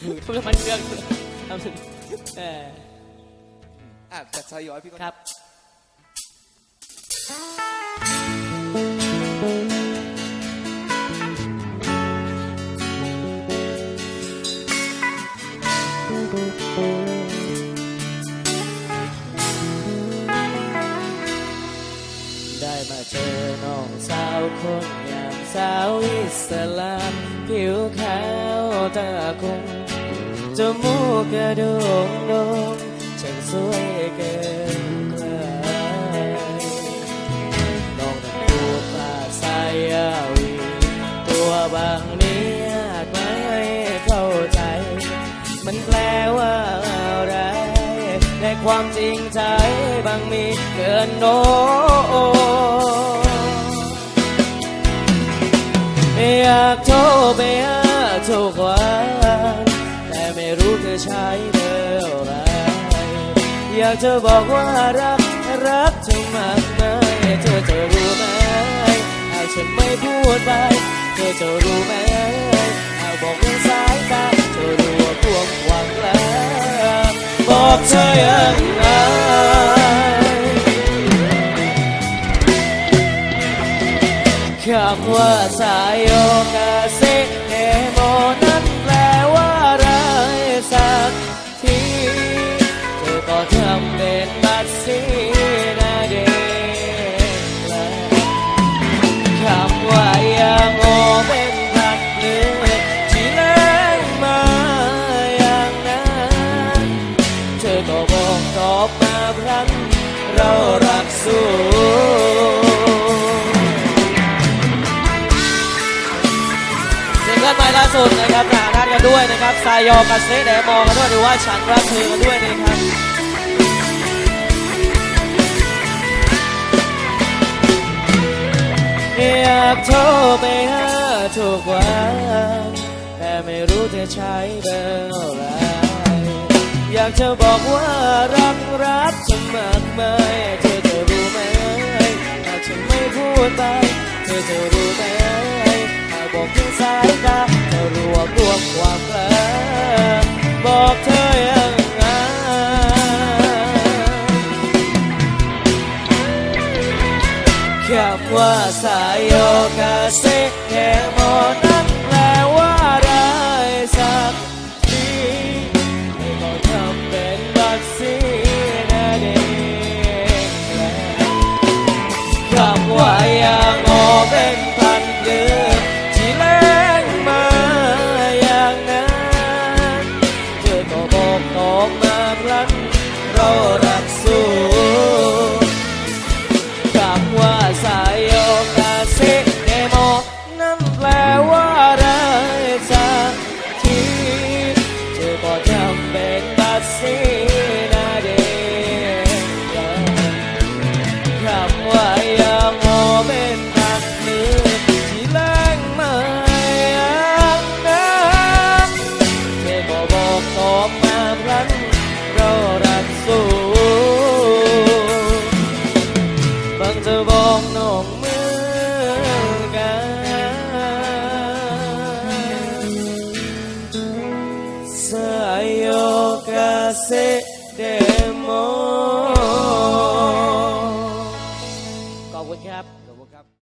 ทำน้ำมันเครื่องทำถึงเอออะจัดชายย้อยพี่ก็ครับได้มาเจอน้องสาวคนงามสาวอิสลาม ผิวขาวตาคง จมูกกระโดงโดงช่างสวยเกินใครน้องนั้นพูดภาษายาวีตัวบางนี้ยากไหมเข้าใจ มันแปลว่าอะไรในความจริงใจบางมีเกินโนอยากโทรไปหาทุกวันแต่ไม่รู้เธ อใช้เบอร์อะไรอยากจะบอกว่ารักรักเธอมากมายเธอจะรู้ไหมหากฉันไม่พูดไป เธอจะรู้ไหมหากบอกด้วยสายตาเธอรู้ว่าพวงหวังแล้วบอกเธอยังไงคำว่าสายโยกา สีนาเดลาคำว่ายังโอเป็นพันเลือที่แรงมาอย่างนั้นเธอก็บอกตอบมาพลันเรารักสู้ซิงเกิลใหม่ล่าสุดนะครับหาท่านกันด้วยนะครับสายยอกับเซเดมองกันด้วยหรือว่าฉันรักเธอกันด้วยนะครับากโทรไปหาทุกวันแต่ไม่รู้จะใช้เบอร์อะไร อยากจะบอกว่ารักรักจะมากมายเธอจะรู้ไหมหากฉันไม่พูดไป เธอจะรู้ไหม ว่าสายโยกาเซแค่โมนั้นแปลว่าอะไรสักทีให้ก็ทำเป็นบัตรสีนาเดคำว่าอย่างอเป็นพันเดือนที่แรงมาอย่างนั้นเธอก็บอกตอบมาพลันเรา นั่น se demo ขอบคุณครับ